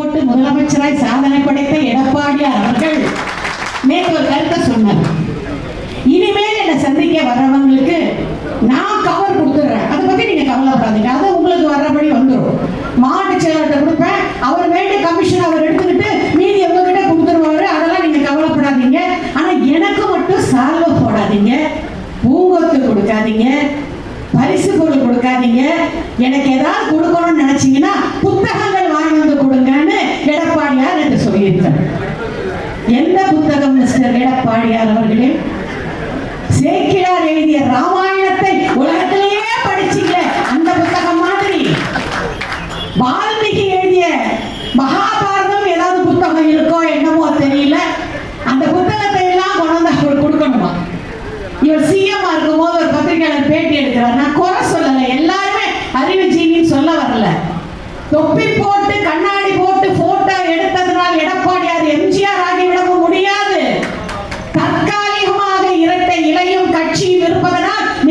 போட்டு முதலமைச்சராய் சாதனை படைத்த எடப்பாடியார் அவர்கள் நேற்று ஒரு கருத்தை சொன்னார். இனிமேல் என்ன சந்திக்க வர்றவங்களுக்கு நான் கவர் கொடுத்துட்றேன். அதை பத்தி நீங்க கவலைப்படாதீங்க. அது உங்களுக்கு வர்றபடி வந்துடும் மாட்டு செயலாளர்கிட்ட கொடுப்பேன். அவர் வேண்டிய கமிஷன் அவர் எடுத்துக்கிட்டு மீதி எவ்வளோ கொடுத்துருவாரு. அதெல்லாம் நீங்க கவலைப்படாதீங்க. ஆனா எனக்கு மட்டும் சால்வை போடாதீங்க. பூங்கொத்து கொடுக்காதீங்க. பரிசு பொருள் கொடுக்காதீங்க. எனக்கு ஏதாவது கொடுக்கணும்னு நினைச்சீங்கன்னா புத்தகம் எடப்பாடியார் என்று எந்த புத்தகம் மிஸ்டர் எடப்பாடியார் அவர்களே? சேக்கிழார் எழுதிய ராமாயணத்தை உலகத்திலேயே படிச்சீங்க. அந்த புத்தகம் மாதிரி. வால்மீகி எழுதிய மகாபாரதம் ஏதாவது புத்தகம் இருக்கோ என்னமோ தெரியல. அந்த புத்தகத்தை எல்லாம் கொண்டு வந்து அவர் கொடுக்கணுமா? இவர் சிஎம் இருக்கும்போது ஒரு பத்திரிகையாளர் பேட்டி எடுக்கிறார். நான் குறை சொல்லலை. எல்லாருமே அறிவு ஜீவின்னு சொல்ல வரல. தொப்பி போட்டு கண்ணாடி போட்டு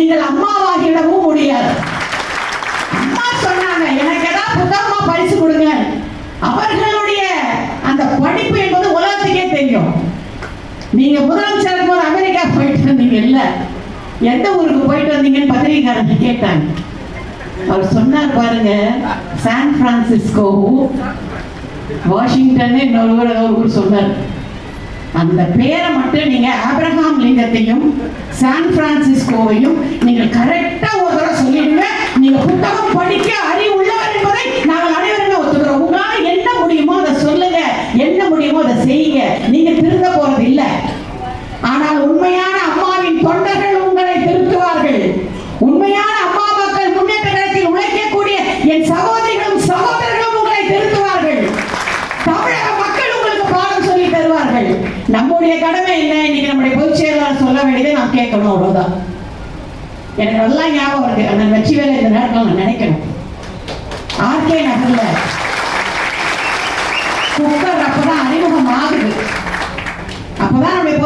நீங்கள் அம்மாவாகிடவும் முடியாது. அம்மா சொன்னாங்க எனக்கு ஏதாவது புத்தகமா பரிசு கொடுங்க. அவர்களுடைய அந்த படிப்பு என்பது உலகத்துக்கே தெரியும். நீங்க முதலமைச்சர் இருக்கும்போது அமெரிக்கா போயிட்டு இருந்தீங்க இல்ல எந்த ஊருக்கு போயிட்டு வந்தீங்கன்னு பத்திரிகைக்காரங்க கேட்டாங்க. அவர் சொன்னார் பாருங்க சான் பிரான்சிஸ்கோ வாஷிங்டன் இன்னொரு ஊர் சொன்னார். அந்த பேரை மட்டும் நீங்க ஆப்ரஹாம் லிங்கத்தையும் சான் பிரான்சிஸ்கோவையும் நீங்க கரெக்டா நம்முடைய கடமை என்ன? இன்னைக்கு நம்முடைய பொதுச் செயலாளர் சொல்ல வேண்டியதை நாம் கேட்கணும் அவ்வளவுதான். எனக்கு நல்லா ஞாபகம் இருக்கு. அந்த வெற்றி வேலை இந்த நேரத்தில் நான் நினைக்கணும். ஆர்கே நகர்ல குக்கர் அப்பதான் அறிமுகம் ஆகுது. அப்பதான் நம்முடைய